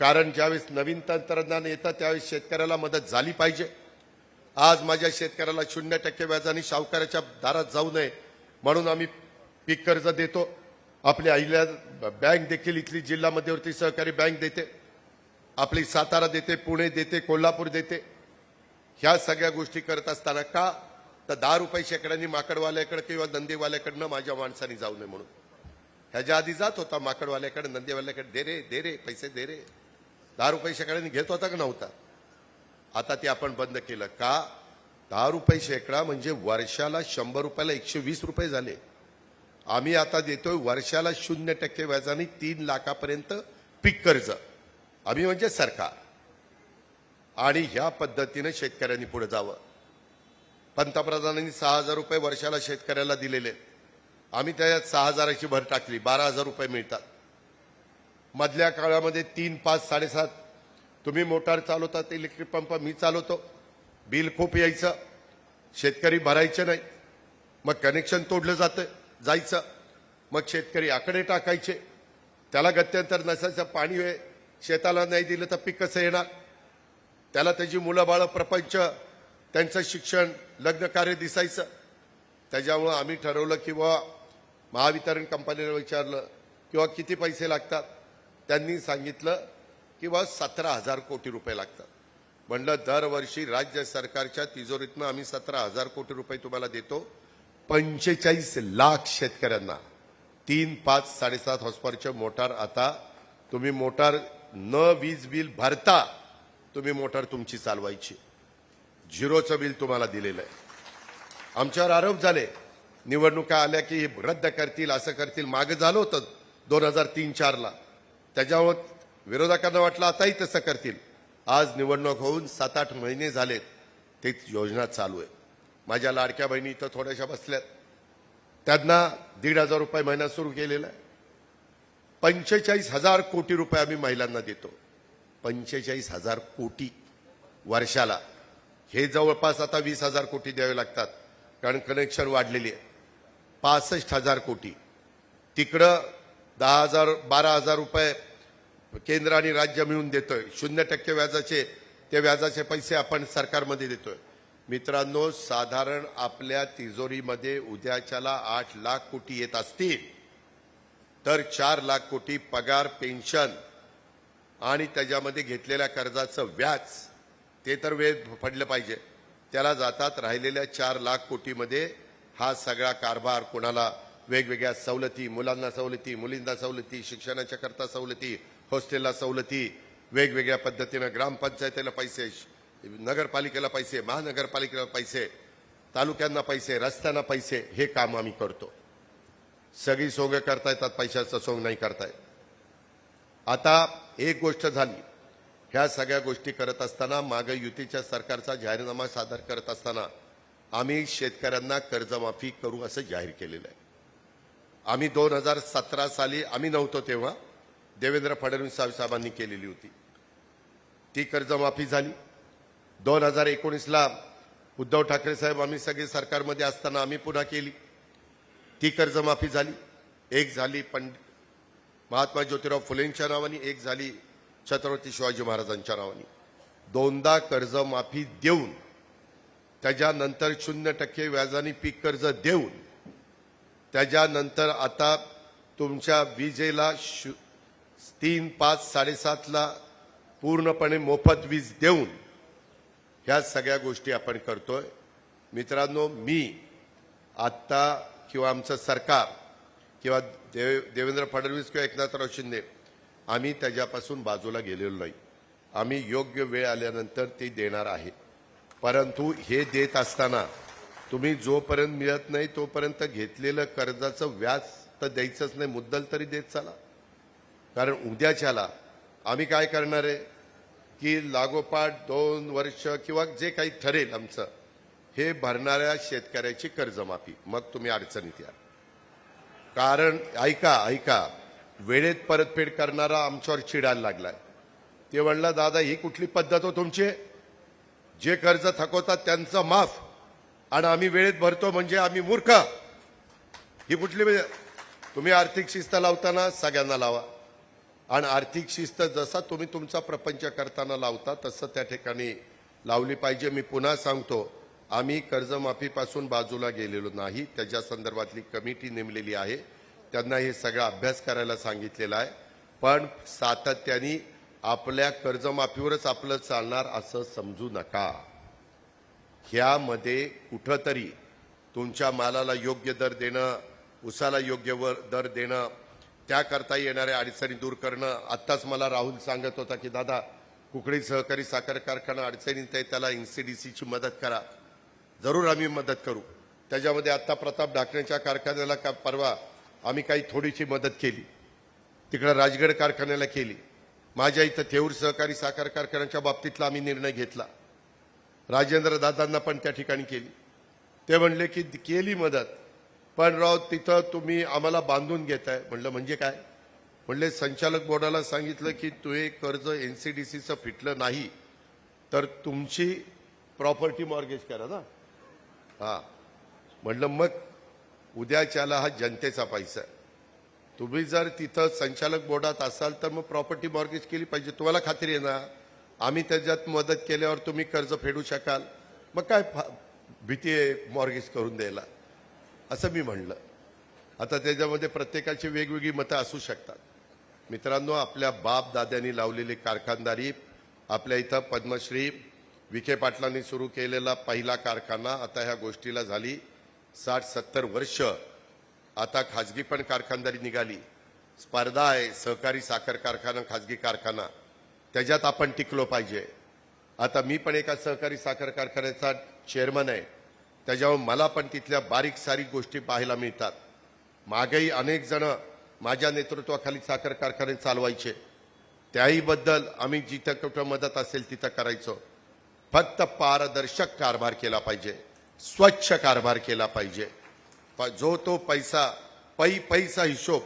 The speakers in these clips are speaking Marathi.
कारण ज्यावेळेस नवीन तंत्रज्ञान येतं त्यावेळेस शेतकऱ्याला मदत झाली पाहिजे. आज माझ्या शेतकऱ्याला शून्य टक्के व्याजाने सावकाराच्या दारात जाऊ नये म्हणून आम्ही पीक कर्ज देतो. आपली अहिल्या बँक देखील इथली जिल्हा मध्यवर्ती सहकारी बँक देते. आपली सातारा देते पुणे देते कोल्हापूर देते. ह्या सगळ्या गोष्टी करत असताना का? तर दहा रुपये शेकड्यांनी माकडवाल्याकडे किंवा नंदीवाल्याकडनं माझ्या माणसाने जाऊ नये म्हणून. ह्याच्या आधी जात होता माकडवाल्याकडे नंदीवाल्याकडे दे रे दे रे पैसे दे रे. दहा रुपये शेकड्यांनी घेत होता का नव्हता? आता ते आपण बंद केलं. का? दहा रुपये शेकडा म्हणजे वर्षाला शंभर रुपयाला एकशे वीस रुपये झाले. आम्ही आता देतोय वर्षाला शून्य टक्के व्याजाने तीन लाखापर्यंत पीक कर्ज. आम्ही म्हणजे सरकार. आणि ह्या पद्धतीनं शेतकऱ्यांनी पुढे जावं. पंतप्रधानांनी सहा हजार रुपये वर्षाला शेतकऱ्याला दिलेले. आम्ही त्याच्यात सहा हजाराची भर टाकली. बारा हजार रुपये मिळतात. मधल्या काळामध्ये तीन पाच साडेसात. तुम्ही मोटार चालवतात इलेक्ट्रिक पंप मी चालवतो. बिल खूप यायचं. शेतकरी भरायचे नाही. मग कनेक्शन तोडलं जातं जायचं. मग शेतकरी आकडे टाकायचे. त्याला गत्यंतर नसायचं पाणी आहे, शेताला नाही दिलं तर पीक कसं येणार? त्याला त्याची मुलं बाळं प्रपंच त्यांचं शिक्षण लग्न कार्य दिसायचं. त्याच्यामुळं आम्ही ठरवलं की बुवा महावितरण कंपनीला विचारलं किंवा किती पैसे लागतात? त्यांनी सांगितलं की बा सतरा हजार कोटी रुपये लागतात. म्हणलं दरवर्षी राज्य सरकारच्या तिजोरीतनं आम्ही सतरा हजार कोटी रुपये तुम्हाला देतो. पंचेचाळीस लाख शेतकऱ्यांना. तीन पाच साडेसात हॉस्पॉरचे मोटार आता तुम्ही मोटार न वीज बिल भरता तुम्ही मोटार तुमची चालवायची. झिरोचं बिल तुम्हाला दिलेलं आहे. आमच्यावर आरोप झाले. निवडणुका आल्या की हे रद्द करतील असं करतील. मागं झालं होतं दोन हजार तीन चारला. त्याच्यावर विरोधकांना वाटलं आताही तसं करतील. आज निवडणूक होऊन सात आठ महिने झालेत तेच योजना चालू आहे. माझ्या लाडक्या बहिणी इथं थोड्याशा बसल्यात. त्यांना दीड हजार रुपये महिना सुरू केलेला आहे. पंचेचाळीस हजार कोटी रुपये आम्ही महिलांना देतो. पंचेचाळीस हजार कोटी वर्षाला. हे जवळपास आता वीस हजार कोटी द्यावे लागतात कारण कनेक्शन वाढलेली आहे. पासष्ट हजार कोटी. तिकडं दहा हजार बारा हजार रुपये केंद्र आणि राज्य मिळून देतोय. शून्य टक्के व्याजाचे ते व्याजाचे पैसे आपण सरकारमध्ये देतोय. मित्रांनो साधारण आपल्या तिजोरीमध्ये उद्याच्याला आठ लाख कोटी येत असतील तर चार लाख कोटी पगार पेन्शन आणि त्याच्यामध्ये घेतलेल्या कर्जाचं व्याज ते तर वेळ पडलं पाहिजे. त्याला जातात राहिलेल्या चार लाख कोटीमध्ये हा सगळा कारभार कोणाला? वेगवेगळ्या सवलती मुलांना सवलती मुलींना सवलती शिक्षणाच्या करता सवलती हॉस्टेलला सवलती वेगवेगळ्या पद्धतीनं ग्रामपंचायतीला पैसे नगरपालिकेला पैसे महानगरपालिकेला पैसे तालुक्यांना पैसे रस्त्यांना पैसे हे काम आम्ही करतो. सगळी सोंग करता येतात पैशाचं सोंग नाही करतायत. आता एक गोष्ट झाली. ह्या सगळ्या गोष्टी करत असताना मागे युतीच्या सरकारचा जाहीरनामा सादर करत असताना आम्ही शेतकऱ्यांना कर्जमाफी करू असं जाहीर केलेलं आहे. आम्ही दोन हजार सतरा साली आम्ही नव्हतो तेव्हा देवेंद्र फडणवीस साहेबांनी केलेली होती. ती कर्जमाफी झाली. दोन हजार एकोणीसला उद्धव ठाकरे साहेब आम्ही सगळे सरकारमध्ये असताना आम्ही पुन्हा केली. ती कर्जमाफी झाली. एक झाली पंड महात्मा ज्योतिराव फुलेंच्या नावाने एक झाली छत्रपती शिवाजी महाराजांच्या नावाने. दोनदा कर्जमाफी देऊन त्याच्यानंतर शून्य टक्के व्याजाने पीक कर्ज देऊन त्याच्यानंतर आता तुमच्या विजेला शु तीन पाच साडेसातला पूर्णपणे मोफत वीज देऊन ह्या सगळ्या गोष्टी आपण करतोय. मित्रांनो मी आत्ता किंवा आमचं सरकार किंवा देव देवेंद्र फडणवीस किंवा एकनाथराव शिंदे आम्ही त्याच्यापासून बाजूला गेलेलो नाही. आम्ही योग्य वेळ आल्यानंतर ते देणार आहे. परंतु हे देत असताना तुम्ही जोपर्यंत मिळत नाही तोपर्यंत घेतलेलं कर्जाचं व्याज तर द्यायचंच नाही. मुद्दल तरी देत चला. कारण उद्याच्याला आम्ही काय करणार आहे? की लागोपाठ दोन वर्ष किंवा जे काही ठरेल आमचं हे भरणाऱ्या शेतकऱ्याची कर्जमाफी. मग तुम्ही अडचणीत या. कारण ऐका ऐका वेळेत परतफेड करणारा आमच्यावर चिडायला लागलाय. ते म्हणलं दादा ही कुठली पद्धत हो तुमची? जे कर्ज थकवतात त्यांचं माफ आणि आम्ही वेळेत भरतो म्हणजे आम्ही मूर्ख. ही कुठली म्हणजे- तुम्ही आर्थिक शिस्त लावताना सगळ्यांना लावा. आणि आर्थिक शिस्त जसा तुम्ही तुमचा प्रपंच करताना लावता तसं त्या ठिकाणी लावली पाहिजे. मी पुन्हा सांगतो आम्ही कर्जमाफीपासून बाजूला गेलेलो नाही. त्याच्या संदर्भातली कमिटी नेमलेली आहे. त्यांना हे सगळा अभ्यास करायला सांगितलेला आहे. पण सातत्याने आपल्या कर्जमाफीवरच आपलं चालणार असं समजू नका. ह्यामध्ये कुठंतरी तुमच्या मालाला योग्य दर देणं उसाला योग्य वर दर देणं त्याकरता येणाऱ्या अडचणी दूर करणं. आत्ताच मला राहुल सांगत होता की दादा कुकडी सहकारी साखर कारखाना अडचणीत आहे त्याला एनसीडीसीची मदत करा. जरूर आम्ही मदत करू. त्याच्यामध्ये आत्ता प्रताप ढाकण्याच्या कारखान्याला का परवा आम्ही काही थोडीशी मदत केली. तिकडं राजगड कारखान्याला केली. माझ्या इथं थेऊर सहकारी साखर कारखान्याच्या बाबतीतला आम्ही निर्णय घेतला. राजेंद्र दादांना पण त्या ठिकाणी केली. ते म्हणले की केली मदत. पण राव तिथं तुम्ही आम्हाला बांधून घेताय. म्हणलं म्हणजे काय? म्हणले संचालक बोर्डाला सांगितलं की तू हे कर्ज एनसीडीसीचं फिटलं नाही तर तुमची प्रॉपर्टी मॉर्गेज करा ना. हा. म्हणलं मग उद्याच्याला हा जनतेचा पैसा आहे. तुम्ही जर तिथं संचालक बोर्डात असाल तर मग प्रॉपर्टी मॉर्गेज केली पाहिजे. तुम्हाला खात्री आहे ना आम्ही त्याच्यात मदत केल्यावर तुम्ही कर्ज फेडू शकाल. मग काय फा- भीती आहे मॉर्गेज करून द्यायला? असं मी म्हणलं. आता त्याच्यामध्ये प्रत्येकाची वेगवेगळी मतं असू शकतात. मित्रांनो आपल्या बाप दाद्यांनी लावलेली कारखानदारी आपल्या इथं पद्मश्री विखे पाटलांनी सुरू केलेला पहिला कारखाना आता ह्या गोष्टीला झाली साठ सत्तर वर्ष. आता खाजगी पण कारखानदारी निघाली. स्पर्धा आहे सहकारी साखर कारखाना खाजगी कारखाना. त्याच्यात आपण टिकलो पाहिजे. आता मी पण एका सहकारी साखर कारखान्याचा चेअरमन आहे. त्याच्यावर मला पण तिथल्या बारीक सारीक गोष्टी पाहायला मिळतात. मागेही अनेक जण माझ्या नेतृत्वाखाली साखर कारखाने चालवायचे. त्याहीबद्दल आम्ही जिथं कुठं मदत असेल तिथं करायचो. फक्त पारदर्शक कारभार केला पाहिजे. स्वच्छ कारभार केला पाहिजे. प- जो तो पैसा पै पैसा हिशोब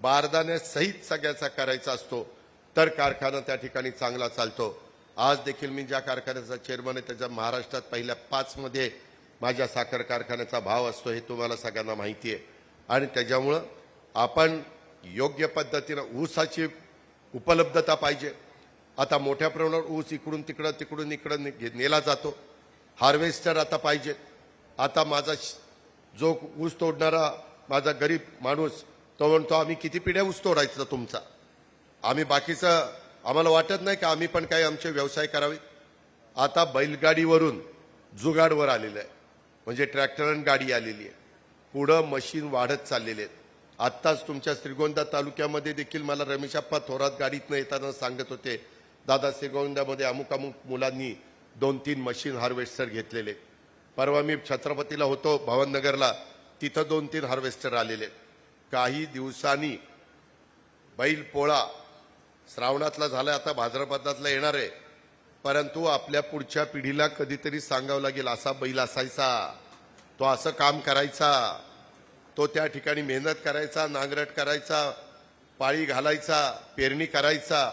बारदाण्यासहित सगळ्याचा करायचा असतो तर कारखाना त्या ठिकाणी चांगला चालतो. आज देखील मी ज्या कारखान्याचा चेअरमन आहे त्याच्या महाराष्ट्रात पहिल्या पाचमध्ये माझ्या साखर कारखान्याचा भाव असतो हे तुम्हाला सगळ्यांना माहिती आहे आणि त्याच्यामुळं आपण योग्य पद्धतीनं ऊसाची उपलब्धता पाहिजे. आता मोठ्या प्रमाणावर ऊस इकडून तिकडं तिकडून इकडं ने- नेला जातो. हार्वेस्टर आता पाहिजे. आता माझा श- जो ऊस तोडणारा माझा गरीब माणूस तो म्हणतो आम्ही किती पिढ्या ऊस तोडायचं तुमचा? आम्ही बाकीचं आम्हाला वाटत नाही का आम्ही पण काही आमचे व्यवसाय करावे. आता बैलगाडीवरून जुगाडवर आलेलं आहे. म्हणजे ट्रॅक्टर आणि गाडी आलेली आहे. पुढं मशीन वाढत चाललेले आहेत. आत्ताच तुमच्या श्रीगोंदा तालुक्यामध्ये देखील मला रमेशाप्पा थोरात गाडीतनं येताना सांगत होते दादा श्रीगोंद्यामध्ये अमुक अमुक मुलांनी दोन तीन मशीन हार्वेस्टर घेतलेले परवा मी छत्रपतीला होतो भवननगरला तिथं दोन तीन हार्वेस्टर आलेले आहेत. काही दिवसांनी बैल पोळा श्रावणातला झाला आता भाद्रपदातला येणार आहे. परंतु आपल्या पुढच्या पिढीला कधीतरी सांगावं लागेल असा बैल असायचा तो असं काम करायचा तो त्या ठिकाणी मेहनत करायचा नांगरट करायचा पाळी घालायचा पेरणी करायचा.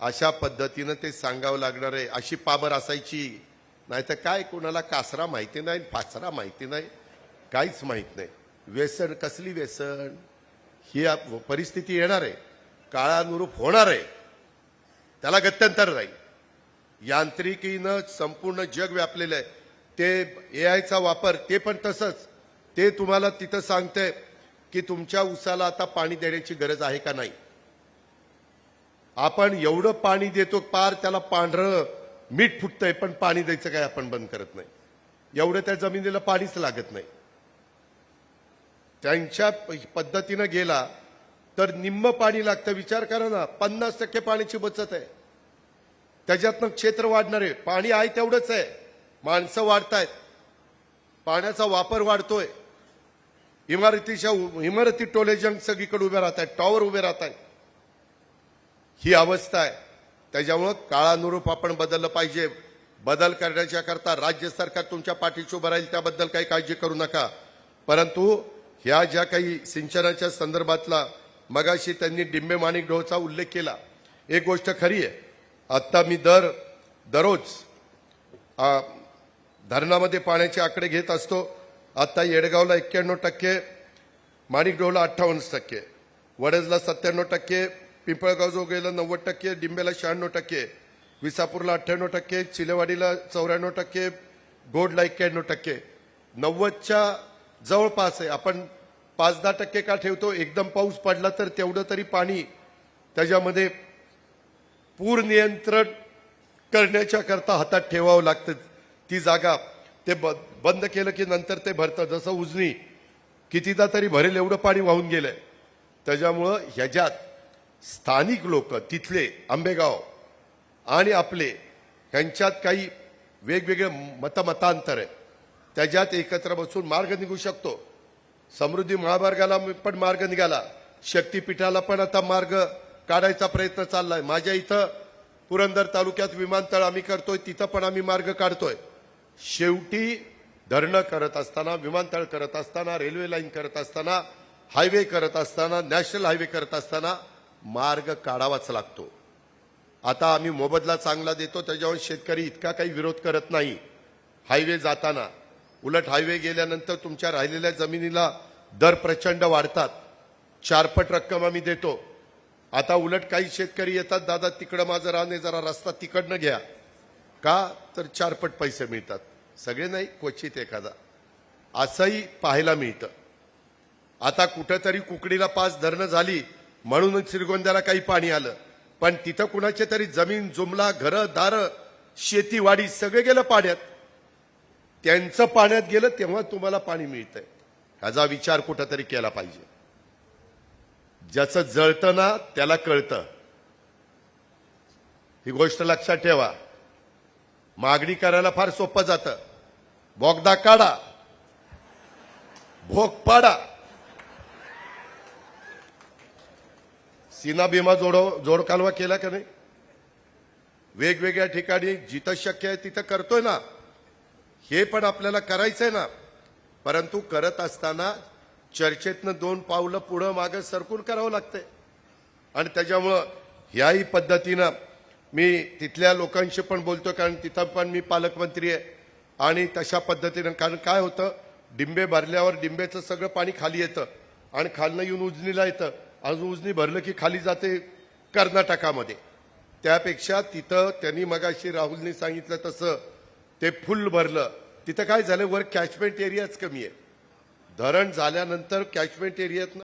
अशा पद्धतीनं ते सांगावं लागणार आहे. अशी पाबर असायची. नाहीतर काय कोणाला कासरा माहिती नाही पाचरा माहिती नाही काहीच माहीत नाही. व्यसन कसली व्यसन? ही परिस्थिती येणार आहे. काळानुरूप होणार आहे. त्याला गत्यंतर नाही. यांत्रिकीनं संपूर्ण जग व्यापलेलं आहे. ते ए आयचा वापर ते पण तसंच. ते तुम्हाला तिथं सांगतंय की तुमच्या उसाला आता पाणी देण्याची गरज आहे का नाही. आपण एवढं पाणी देतो पार त्याला पांढरं मीठ फुटतंय पण पाणी द्यायचं काय आपण बंद करत नाही. एवढं त्या जमिनीला पाणीच लागत नाही. त्यांच्या प- पद्धतीनं गेला तर निम्म पाणी लागतं. विचार करा ना पन्नास टक्के पाण्याची बचत आहे. त्याच्यातनं क्षेत्र वाढणार आहे. पाणी आहे तेवढंच आहे. माणसं वाढतायत. पाण्याचा वापर वाढतोय. इमारतीच्या इमारती टोले जंग सगळीकडे उभे राहत आहेत टॉवर उभे राहत आहेत ही अवस्था आहे. त्याच्यामुळं काळानुरूप आपण बदललं पाहिजे. बदल करण्याच्या करता राज्य सरकार तुमच्या पाठीशी उभं राहील त्याबद्दल काही काळजी करू नका. परंतु ह्या ज्या काही सिंचनाच्या संदर्भातला मगाशी त्यांनी डिंबे माणिक डोळचा उल्लेख केला. एक गोष्ट खरी आहे. आत्ता मी दर दररोज धरणामध्ये पाण्याचे आकडे घेत असतो. आत्ता येडगावला एक्क्याण्णव टक्के माणिकडोहला अठ्ठावन्न टक्के वडजला सत्त्याण्णव टक्के पिंपळगाव जोगेला नव्वद टक्के डिंबेला शहाण्णव टक्के विसापूरला अठ्ठ्याण्णव टक्के चिलेवाडीला चौऱ्याण्णव टक्के गोडला एक्क्याण्णव टक्के. नव्वदच्या जवळपास आहे. आपण पाच दहा टक्के का ठेवतो? एकदम पाऊस पडला तर तेवढं तरी पाणी त्याच्यामध्ये पूर नियंत्रण करण्याच्या करता हातात ठेवावं लागतं. ती जागा ते ब बंद केलं की नंतर ते भरतं. जसं उजनी कितीदा तरी भरेल एवढं पाणी वाहून गेलंय. त्याच्यामुळं ह्याच्यात स्थानिक लोक तिथले आंबेगाव आणि आपले ह्यांच्यात काही वेगवेगळे मतमतांतर आहे त्याच्यात एकत्र बसून मार्ग निघू शकतो. समृद्धी महामार्गाला पण मार्ग निघाला. शक्तीपीठाला पण आता मार्ग काढायचा प्रयत्न चाललाय. माझ्या इथं पुरंदर तालुक्यात विमानतळ आम्ही करतोय तिथं पण आम्ही मार्ग काढतोय. शेवटी धरणं करत असताना विमानतळ करत असताना रेल्वे लाईन करत असताना हायवे करत असताना नॅशनल हायवे करत असताना मार्ग काढावाच लागतो. आता आम्ही मोबदला चांगला देतो त्याच्यावर शेतकरी इतका काही विरोध करत नाही. हायवे जाताना उलट हायवे गेल्यानंतर तुमच्या राहिलेल्या जमिनीला दर प्रचंड वाढतात. चारपट रक्कम आम्ही देतो. आता उलट काही शेतकरी येतात दादा तिकडं माझं राहणे जरा रस्ता तिकडनं घ्या. का? तर चारपट पैसे मिळतात. सगळे नाही क्वचित एखादा. असंही पाहायला मिळतं. आता कुठंतरी कुकडीला पाच धरणं झाली म्हणून श्रीगोंद्याला काही पाणी आलं. पण तिथं कुणाचे तरी जमीन जुमला घरं दारं शेतीवाडी सगळं गेलं पाण्यात. त्यांचं पाण्यात गेलं तेव्हा तुम्हाला पाणी मिळतंय. ह्याचा विचार कुठंतरी केला पाहिजे. ज्याचं जळतं ना त्याला कळतं. ही गोष्ट लक्षात ठेवा. मागणी करायला फार सोपं जातं. बोगदा काढा. भोग पाडा. सीना भीमा जोडो जोड कालवा केला का नाही? वेगवेगळ्या ठिकाणी जिथं शक्य आहे तिथं करतोय ना. हे पण आपल्याला करायचंय ना. परंतु करत असताना चर्चेतनं दोन पावलं पुढं मागं सरकून करावं लागतंय. आणि त्याच्यामुळं ह्याही पद्धतीनं मी तिथल्या लोकांशी पण बोलतो कारण तिथं पण मी पालकमंत्री आहे. आणि तशा पद्धतीनं कारण काय होतं डिंबे भरल्यावर डिंबेचं सगळं पाणी खाली येतं आणि खालनं येऊन उजनीला येतं. आज उजनी भरलं की खाली जाते कर्नाटकामध्ये. त्यापेक्षा तिथं त्यांनी मगाशी राहुलनी सांगितलं तसं ते फुल भरलं. तिथं काय झालं वर कॅचमेंट एरियाच कमी आहे. धरण झाल्यानंतर कॅचमेंट एरियात